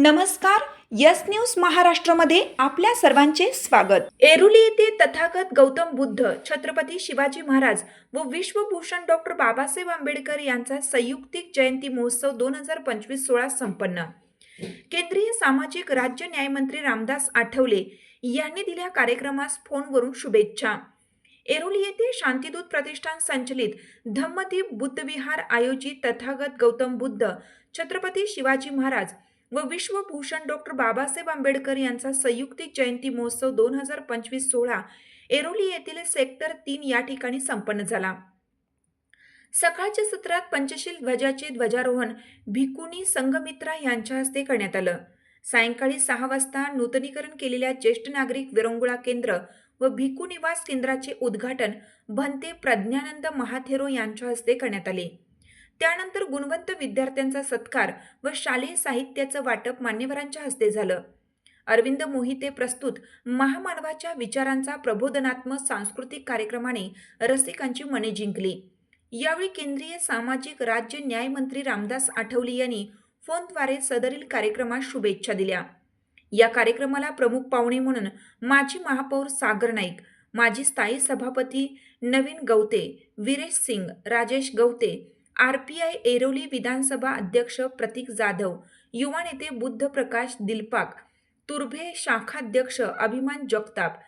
नमस्कार yes news महाराष्ट्रामध्ये आपल्या सर्वांचे स्वागत. एरुली येथे तथागत गौतम बुद्ध छत्रपती शिवाजी महाराज व विश्वभूषण डॉक्टर बाबासाहेब आंबेडकर यांचा संयुक्तिक जयंती महोत्सव दोन हजार पंचवीस सोळा संपन्न. केंद्रीय सामाजिक राज्य न्यायमंत्री रामदास आठवले यांनी दिल्या कार्यक्रमास फोनवरून शुभेच्छा. एरोली येथे शांतीदूत प्रतिष्ठान संचलित धम्मदीप बुद्धविहार आयोजित तथागत गौतम बुद्ध छत्रपती शिवाजी महाराज व विश्वभूषण डॉक्टर बाबासाहेब आंबेडकर यांचा संयुक्तिक जयंती महोत्सव दोन हजार पंचवीस सोळा एरोली येथील सेक्टर तीन या ठिकाणी संपन्न झाला. सकाळच्या सत्रात पंचशील ध्वजाचे ध्वजारोहण भिकुनी संघमित्रा यांच्या हस्ते करण्यात आलं. सायंकाळी सहा वाजता नूतनीकरण केलेल्या ज्येष्ठ नागरिक विरंगुळा केंद्र व भिकू निवास केंद्राचे उद्घाटन भंते प्रज्ञानंद महाथेरो यांच्या हस्ते करण्यात आले. त्यानंतर गुणवंत विद्यार्थ्यांचा सत्कार व शालेय साहित्याचं वाटप मान्यवरांच्या हस्ते झालं. अरविंद मोहिते प्रस्तुत महामानवाच्या विचारांचा प्रबोधनात्मक सांस्कृतिक कार्यक्रमाने रसिकांची मने जिंकली. यावेळी केंद्रीय सामाजिक राज्य न्यायमंत्री रामदास आठवले यांनी फोनद्वारे सदरील कार्यक्रमास शुभेच्छा दिल्या. या कार्यक्रमाला प्रमुख पाहुणे म्हणून माजी महापौर सागर नाईक माजी स्थायी सभापती Naveen Gawate Viresh Singh Rajesh Gawate R P I Airoli विधानसभा अध्यक्ष प्रतीक जाधव युवा नेते बुद्ध प्रकाश दिलपाक तुर्भे शाखाध्यक्ष अभिमान जगताप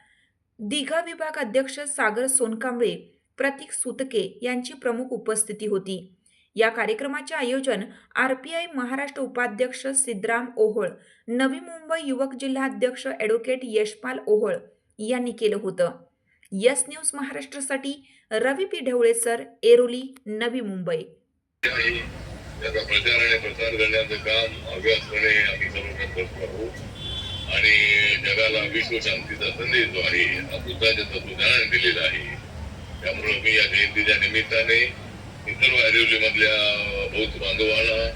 दिघा विभाग अध्यक्ष सागर सोनकांबळे प्रतीक सुतके यांची प्रमुख उपस्थिती होती. या कार्यक्रमाचे आयोजन आर पी आय महाराष्ट्र उपाध्यक्ष सिद्धराम ओहोळ नवी मुंबई युवक जिल्हाध्यक्ष ॲडव्होकेट यशपाल ओहोळ यांनी केलं होतं. यस न्यूज महाराष्ट्रासाठी रवी पिढवळे सर एरोली नवी मुंबई. त्याचा प्रचार आणि प्रसार करण्याचं काम अभ्यासपणे आम्ही सर्वजण करतो आहोत. आणि जगाला विश्व शांतीचा संदेश जो आहे हा बुद्धाच्या तत्वज्ञानाने दिलेला आहे. त्यामुळे मी या जयंतीच्या निमित्ताने सर्व ऐरोली मधल्या बौद्ध बांधवांना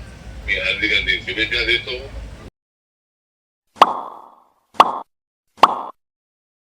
मी हार्दिक हार्दिक शुभेच्छा देतो.